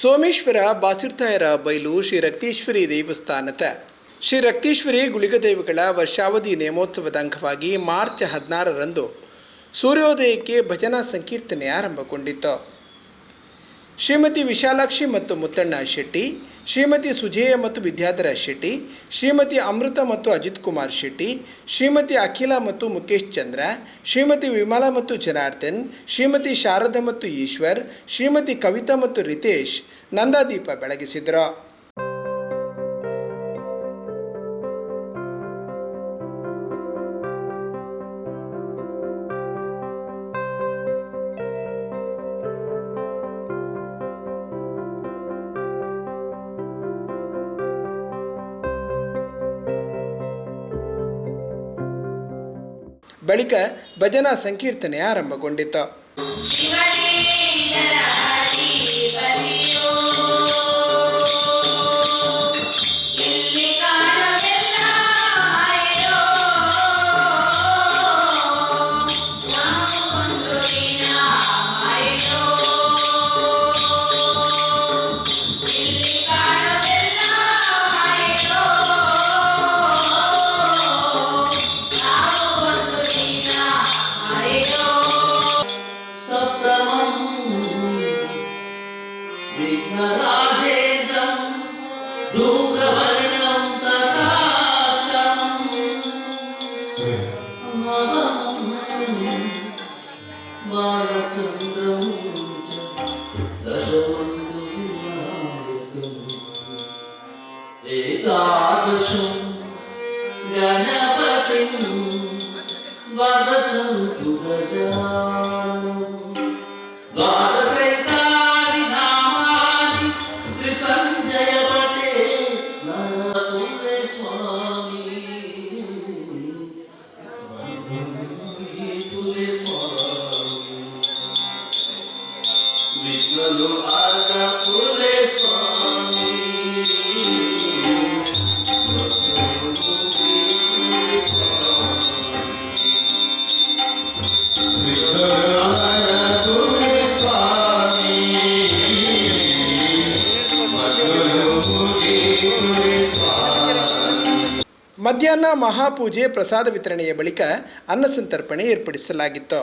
ಸೋಮೇಶ್ವರ, ಬಾಸಿರ್ತಾಯರ, ಬೈಲು, ಶ್ರೀ ರಕ್ತೇಶ್ವರಿ ದೇವಸ್ಥಾನದ ಶ್ರೀ ರಕ್ತೇಶ್ವರಿ ಗುಳಿಗದೇವಿಗಳ ವರ್ಷಾವಧಿ ನೇಮೋತ್ಸವದ ಅಂಗವಾಗಿ ಮಾರ್ಚ್ ಹದಿನಾರರಂದು ಸೂರ್ಯೋದಯಕ್ಕೆ ಭಜನಾ ಸಂಕೀರ್ತನೆ ಆರಂಭಗೊಂಡಿತು. ಶ್ರೀಮತಿ ವಿಶಾಲಾಕ್ಷಿ ಮತ್ತು ಮುತ್ತಣ್ಣ ಶೆಟ್ಟಿ ಶ್ರೀಮತಿ ಸುಜೇಯ ಮತ್ತು ವಿದ್ಯಾಧರ ಶೆಟ್ಟಿ, ಶ್ರೀಮತಿ ಅಮೃತ ಮತ್ತು ಅಜಿತ್ ಕುಮಾರ್ ಶೆಟ್ಟಿ, ಶ್ರೀಮತಿ ಅಖಿಲ ಮತ್ತು ಮುಖೇಶ್ ಚಂದ್ರ, ಶ್ರೀಮತಿ ವಿಮಲಾ ಮತ್ತು ಜನಾರ್ದನ್, ಶ್ರೀಮತಿ ಶಾರದಾ ಮತ್ತು ಈಶ್ವರ್, ಶ್ರೀಮತಿ ಕವಿತಾ ಮತ್ತು ರಿತೇಶ್, ನಂದಾದೀಪ ಬೆಳಗಿಸಿದರು. ಬಳಿಕ ಭಜನಾ ಸಂಕೀರ್ತನೆ ಆರಂಭಗೊಂಡಿತು. एकादशं गणपतिं द्वादशन्तु गजानम् ಮಧ್ಯಾಹ್ನ ಮಹಾಪೂಜೆ ಪ್ರಸಾದ ವಿತರಣೆಯ ಬಳಿಕ ಅನ್ನಸಂತರ್ಪಣೆ ಏರ್ಪಡಿಸಲಾಗಿತ್ತು.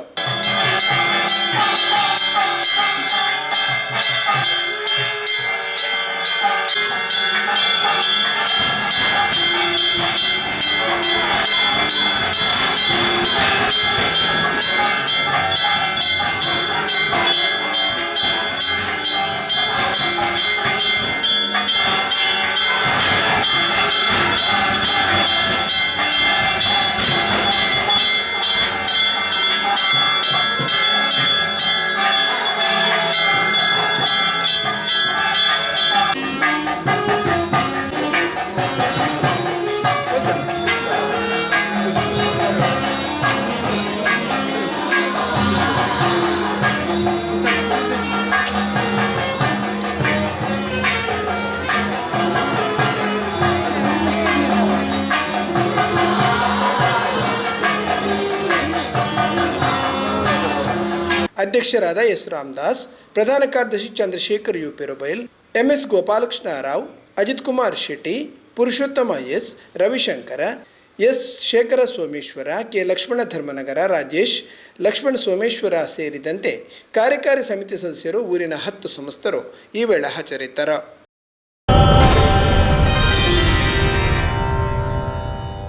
ಅಧ್ಯಕ್ಷರಾದ ಎಸ್ ರಾಮದಾಸ್, ಪ್ರಧಾನ ಕಾರ್ಯದರ್ಶಿ Chandrashekhar U Perubail MS Gopalakrishna Rao, Ajith Kumar Shetty, Purushottama S Ravishankar, S Shekhar Someshwar K Lakshman Dharmanagar Rajesh, Lakshman Someshwar ಸೇರಿದಂತೆ ಕಾರ್ಯಕಾರಿ ಸಮಿತಿ ಸದಸ್ಯರು ಊರಿನ ಹತ್ತು ಸಂಸ್ಥರು ಈ ವೇಳೆ ಹಾಜರಿದ್ದರು.